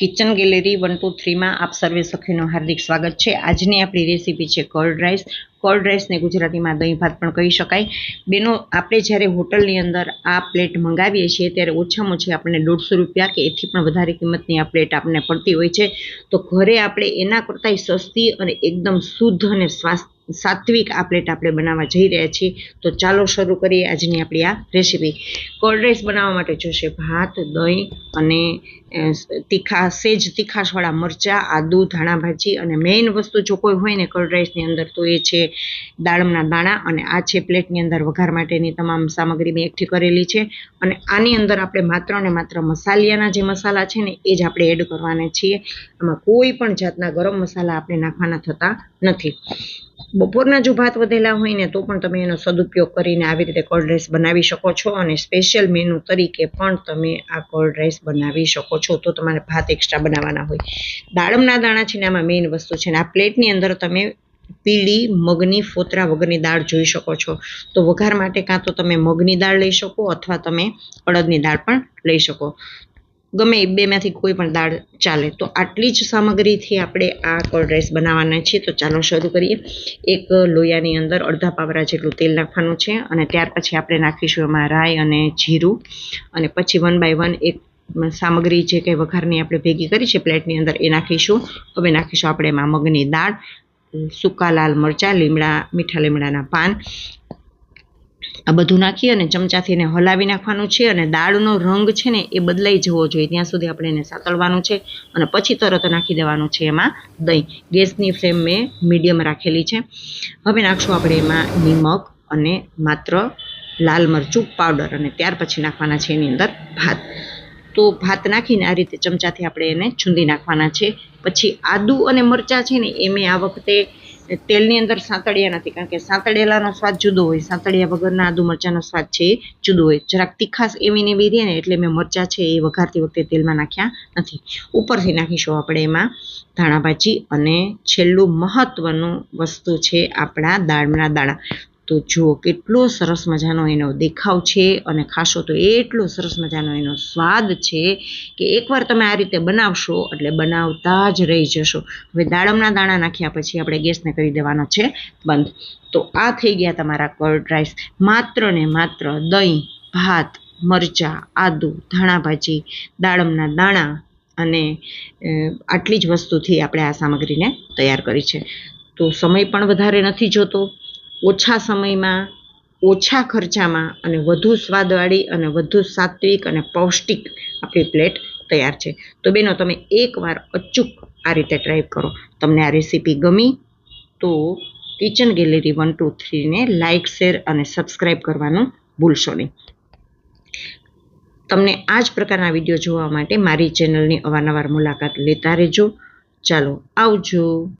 Kitchen gallery one two થ્રીમાં આપ સર્વે સખીનું હાર્દિક સ્વાગત છે. આજની આપણી રેસીપી છે કર્ડ રાઈસ. કર્ડ રાઈસને ગુજરાતીમાં દહીં ભાત પણ કહી શકાય. બેનો, આપણે જ્યારે હોટલની અંદર આ પ્લેટ મંગાવીએ છીએ, ત્યારે ઓછામાં ઓછી આપણને દોઢસો રૂપિયા કે એથી પણ વધારે કિંમતની આ પ્લેટ આપણને પડતી હોય છે. તો ઘરે આપણે એના કરતાંય સસ્તી અને એકદમ શુદ્ધ અને સ્વાસ્થ્ય સાત્વિક પ્લેટ આપણે બનાવવા જઈ રહ્યા છીએ. તો ચાલો શરૂ કરીએ આજની આપણી આ રેસીપી. કોલ્ડ રાઈસ બનાવવા માટે જોશે ભાત, દહીં અને તીખા, સેજ તીખાશવાળા મરચાં, આદુ ધાણા ભાજી અને મેઇન વસ્તુ જો કોઈ હોય ને કર્ડ રાઈસની અંદર તો એ છે દાડમના દાણા અને આ છે પ્લેટની અંદર વઘાર માટેની તમામ સામગ્રી મેં એકઠી કરેલી છે. અને આની અંદર આપણે માત્ર ને માત્ર મસાલિયાના જે મસાલા છે ને એ જ આપણે એડ કરવાના છીએ. આમાં કોઈ પણ જાતના ગરમ મસાલા આપણે નાખવાના થતા નથી. બપોરના જો ભાત વધેલા હોય ને, તો પણ તમે એનો સદુપયોગ કરીને આવી રીતે કર્ડ રાઈસ બનાવી શકો છો અને સ્પેશિયલ મેનુ તરીકે પણ તમે આ કર્ડ રાઈસ બનાવી શકો છો. તો તમારે ભાત એક્સ્ટ્રા બનાવવાના હોય. દાડમના દાણા છે ને, આમાં મેઇન વસ્તુ છે ને, આ પ્લેટની અંદર તમે પીળી, મગની, ફોતરા વગરની દાળ જોઈ શકો છો. તો વઘાર માટે કાં તો તમે મગની દાળ લઈ શકો અથવા તમે અડદની દાળ પણ લઈ શકો. ગમે એ બેમાંથી કોઈ પણ દાળ ચાલે. તો આટલી જ સામગ્રીથી આપણે આ કર્ડ રાઈસ બનાવવાના છીએ. તો ચાલો શરૂ કરીએ. એક લોયાની અંદર અડધા પાવરા જેટલું તેલ નાખવાનું છે અને ત્યાર પછી આપણે નાખીશું એમાં રાઈ અને જીરું. અને પછી વન બાય વન એક સામગ્રી જે કંઈ વઘારની આપણે ભેગી કરી છે પ્લેટની અંદર એ નાખીશું. હવે નાખીશું આપણે એમાં મગની દાળ, સૂકા લાલ મરચાં, લીમડા, મીઠા લીમડાના પાન આ બધું નાખી અને ચમચાથી એને હલાવી નાખવાનું છે અને દાળનો રંગ છે ને એ બદલાઈ જવો જોઈએ. ત્યાં સુધી આપણે એને સાતળવાનું છે અને પછી તરત નાખી દેવાનું છે એમાં દહીં. ગેસની ફ્લેમ મેં મીડિયમ રાખેલી છે. હવે નાખશું આપણે એમાં નિમક અને માત્ર લાલ મરચું પાવડર અને ત્યાર પછી નાખવાના છે એની અંદર ભાત. તો ભાત નાખીને આ રીતે ચમચાથી આપણે એને છૂંદી નાખવાના છે. પછી આદુ અને મરચાં છે ને એ મેં આ વખતે તેલની અંદર સાંતળિયા નથી, કારણ કે સાંતળેલાનો સ્વાદ જુદો હોય. સાંતળિયા વગરના આદુ મરચાંનો સ્વાદ છે એ જુદો હોય. જરાક તીખાશ એવી ને એવી રહે ને એટલે મેં મરચાં છે એ વઘારતી વખતે તેલમાં નાખ્યા નથી. ઉપરથી નાખીશું આપણે એમાં ધાણા ભાજી અને છેલ્લું મહત્ત્વનું વસ્તુ છે આપણા દાળના દાણા. તો જુઓ કેટલો સરસ મજાનો એનો દેખાવ છે અને ખાશો તો એટલો સરસ મજાનો એનો સ્વાદ છે કે એકવાર તમે આ રીતે બનાવશો, એટલે બનાવતા જ રહી જશો. હવે દાડમના દાણા નાખ્યા પછી આપણે ગેસને કરી દેવાનો છે બંધ. તો આ થઈ ગયા તમારા કર્ડ રાઈસ. માત્ર ને માત્ર દહીં, ભાત, મરચાં, આદુ ધાણા ભાજી દાડમના દાણા અને આટલી જ વસ્તુથી આપણે આ સામગ્રીને તૈયાર કરી છે. તો સમય પણ વધારે નથી જોતો. ઓછા સમયમાં, ઓછા ખર્ચામાં અને વધુ સ્વાદવાળી અને વધુ સાત્વિક અને પૌષ્ટિક આપણી પ્લેટ તૈયાર છે. તો બેનો, તમે એકવાર અચૂક આ રીતે ટ્રાય કરો. તમને આ રેસીપી ગમી તો કિચન ગેલેરી વન, ટુ, થ્રીને લાઇક શેર અને સબસ્ક્રાઈબ કરવાનું ભૂલશો નહીં. તમને આ જ પ્રકારના વીડિયો જોવા માટે મારી ચેનલની અવારનવાર મુલાકાત લેતા રહેજો. ચાલો આવજો.